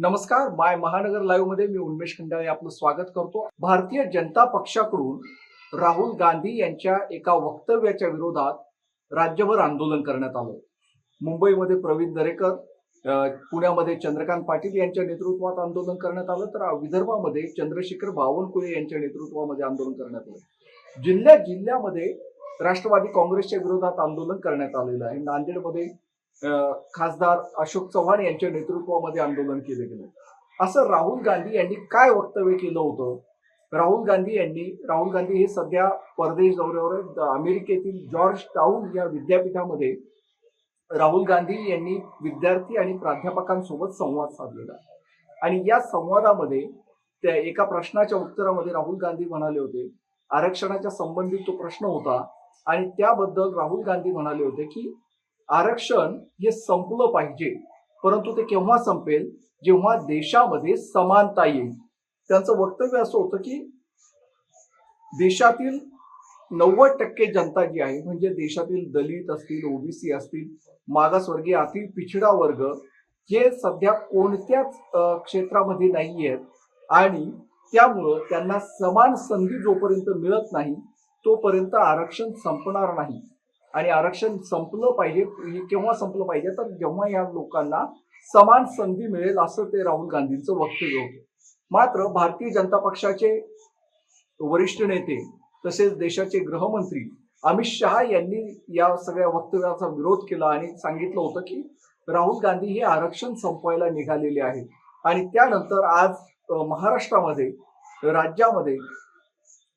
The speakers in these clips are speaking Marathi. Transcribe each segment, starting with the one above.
नमस्कार माय महानगर लाईव्हमध्ये मी उन्मेश खंडाळे आपलं स्वागत करतो. भारतीय जनता पक्षाकडून राहुल गांधी यांच्या एका वक्तव्याच्या विरोधात राज्यभर आंदोलन करण्यात आलं. मुंबईमध्ये प्रवीण दरेकर पुण्यामध्ये चंद्रकांत पाटील यांच्या नेतृत्वात आंदोलन करण्यात आलं तर विदर्भामध्ये चंद्रशेखर बावनकुळे यांच्या नेतृत्वामध्ये आंदोलन करण्यात आलं. जिल्ह्या जिल्ह्यामध्ये राष्ट्रवादी काँग्रेसच्या विरोधात आंदोलन करण्यात आलेलं आहे. नांदेडमध्ये खासदार अशोक चव्हाण यांच्या नेतृत्वामध्ये आंदोलन केले गेलं. असं राहुल गांधी यांनी काय वक्तव्य केलं होतं? राहुल गांधी यांनी राहुल गांधी हे सध्या परदेश दौऱ्यावर अमेरिकेतील जॉर्ज टाऊन या विद्यापीठामध्ये राहुल गांधी यांनी विद्यार्थी आणि प्राध्यापकांसोबत संवाद साधलेला. आणि या संवादामध्ये त्या एका प्रश्नाच्या उत्तरामध्ये राहुल गांधी म्हणाले होते आरक्षणाच्या संबंधित तो प्रश्न होता. आणि त्याबद्दल राहुल गांधी म्हणाले होते की आरक्षण हे संपलं पाहिजे. परंतु ते केव्हा संपेल? जेव्हा देशामध्ये समानता येईल. त्यांचं वक्तव्य असं होतं की देशातील नव्वद टक्के जनता जी आहे म्हणजे देशातील दलित असतील ओबीसी असतील मागासवर्गीय अति पिछडा वर्ग हे सध्या कोणत्याच क्षेत्रामध्ये नाही आहेत. आणि त्यामुळं त्यांना समान संधी जोपर्यंत मिळत नाही तोपर्यंत आरक्षण संपणार नाही. आणि आरक्षण संपलं पाहिजे हे केव्हा संपलं पाहिजे तर जेव्हा या लोकांना समान संधी मिळेल असं ते राहुल गांधींचं वक्तव्य होतं. मात्र भारतीय जनता पक्षाचे वरिष्ठ नेते तसेच देशाचे गृहमंत्री अमित शहा यांनी या सगळ्या वक्तव्याचा विरोध केला आणि सांगितलं होतं की राहुल गांधी हे आरक्षण संपवायला निघालेले आहेत. आणि त्यानंतर आज महाराष्ट्रामध्ये राज्यामध्ये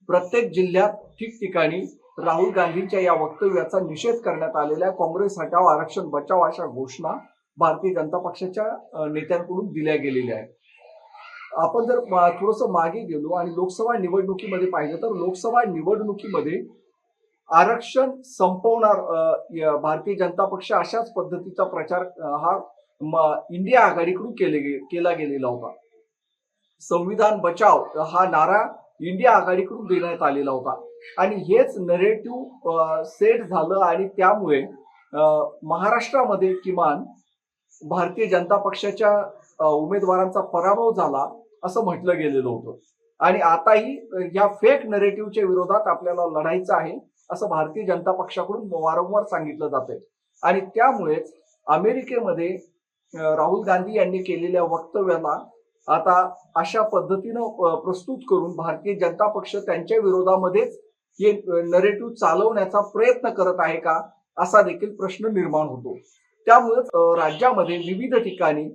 प्रत्येक जिल्ह्यात ठिकठिकाणी राहुल गांधींच्या या वक्तव्याचा निषेध करण्यात आलेला आहे. काँग्रेस हटाव आरक्षण बचाव अशा घोषणा भारतीय जनता पक्षाच्या नेत्यांकडून दिल्या गेलेल्या आहेत. आपण जर थोडस मागे गेलो आणि लोकसभा निवडणुकीमध्ये पाहिलं तर लोकसभा निवडणुकीमध्ये आरक्षण संपवणार भारतीय जनता पक्ष अशाच पद्धतीचा प्रचार हा इंडिया आघाडीकडून केले गे- केला गेलेला होता. संविधान बचाव हा नारा इंडिया आघाडीकडून देण्यात आलेला होता. आणि हेच नरेटिव्ह सेट झालं आणि त्यामुळे महाराष्ट्रामध्ये किमान भारतीय जनता पक्षाच्या उमेदवारांचा पराभव झाला असं म्हटलं गेलेलं होतं. आणि आताही या फेक नरेटिव्हच्या विरोधात आपल्याला लढायचं आहे असं भारतीय जनता पक्षाकडून वारंवार सांगितलं जातंय. आणि त्यामुळेच अमेरिकेमध्ये राहुल गांधी यांनी केलेल्या वक्तव्याला आता अशा पद्धतीनं प्रस्तुत करून भारतीय जनता पक्ष त्यांच्या विरोधामध्येच हे नरेटिव्ह चालवण्याचा प्रयत्न करत आहे का असा देखील प्रश्न निर्माण होतो. त्यामुळेच राज्यामध्ये विविध ठिकाणी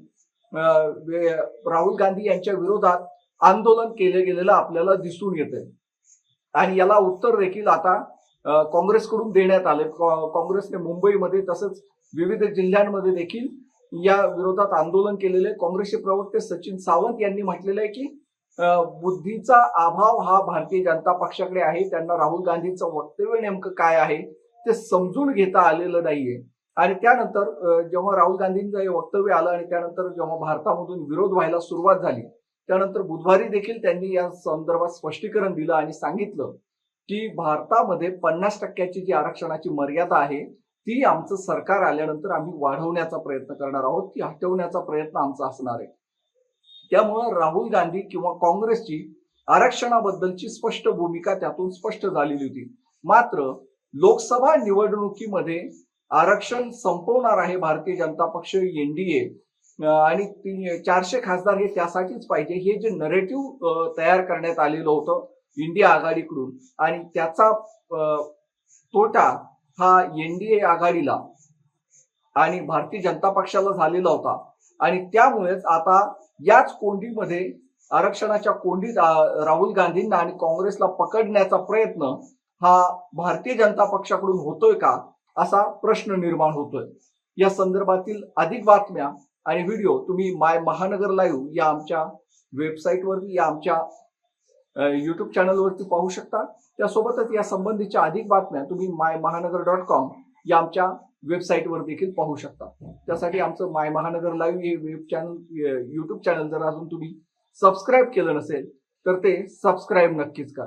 राहुल गांधी यांच्या विरोधात आंदोलन केले गेलेलं आपल्याला दिसून येतंय. आणि याला उत्तर देखील आता काँग्रेसकडून देण्यात आले काँग्रेसने मुंबईमध्ये तसंच विविध जिल्ह्यांमध्ये देखील या विरोधात आंदोलन केलेले काँग्रेसचे प्रवक्ते सचिन सावंत यांनी म्हटलेलं आहे की बुद्धीचा अभाव हा भारतीय जनता पक्षाकडे आहे. त्यांना राहुल गांधींचं वक्तव्य नेमकं काय आहे ते समजून घेता आलेलं नाहीये. आणि त्यानंतर जेव्हा राहुल गांधींचं हे वक्तव्य आलं आणि त्यानंतर जेव्हा भारतामधून विरोध व्हायला सुरुवात झाली त्यानंतर बुधवारी देखील त्यांनी या संदर्भात स्पष्टीकरण दिलं आणि सांगितलं की भारतामध्ये पन्नास टक्क्याची जी आरक्षणाची मर्यादा आहे ती आमचं सरकार आल्यानंतर आम्ही वाढवण्याचा प्रयत्न करणार आहोत ती हटवण्याचा प्रयत्न आमचा असणार आहे. त्यामुळं राहुल गांधी किंवा काँग्रेसची आरक्षणाबद्दलची स्पष्ट भूमिका त्यातून स्पष्ट झालेली होती. मात्र लोकसभा निवडणुकीमध्ये आरक्षण संपवणार आहे भारतीय जनता पक्ष एनडीए आणि ती- चारशे खासदार हे त्यासाठीच पाहिजे. हे जे नरेटिव्ह तयार करण्यात आलेलं होतं इंडिया आघाडीकडून आणि त्याचा तोटा हा एनडीए आघाडीला आणि भारतीय जनता पक्षाला झालेला होता. आणि त्यामुळेच आता याच कोंडीमध्ये आरक्षणाच्या कोंडीत राहुल गांधींना आणि काँग्रेसला पकडण्याचा प्रयत्न हा भारतीय जनता पक्षाकडून होतोय का असा प्रश्न निर्माण होतोय. या संदर्भातील अधिक बातम्या आणि व्हिडिओ तुम्ही माय महानगर लाईव्ह या आमच्या वेबसाईटवरती या आमच्या युट्यूब चॅनलवरती पाहू शकता. त्यासोबतच या संबंधीच्या अधिक बातम्या तुम्ही माय महानगर डॉट कॉम या आमच्या वेबसाईटवर देखील पाहू शकता. त्यासाठी आमचं माय महानगर लाईव्ह हे वेब चॅनल युट्यूब चॅनल जर अजून तुम्ही सबस्क्राईब केलं नसेल तर ते सबस्क्राईब नक्कीच करा.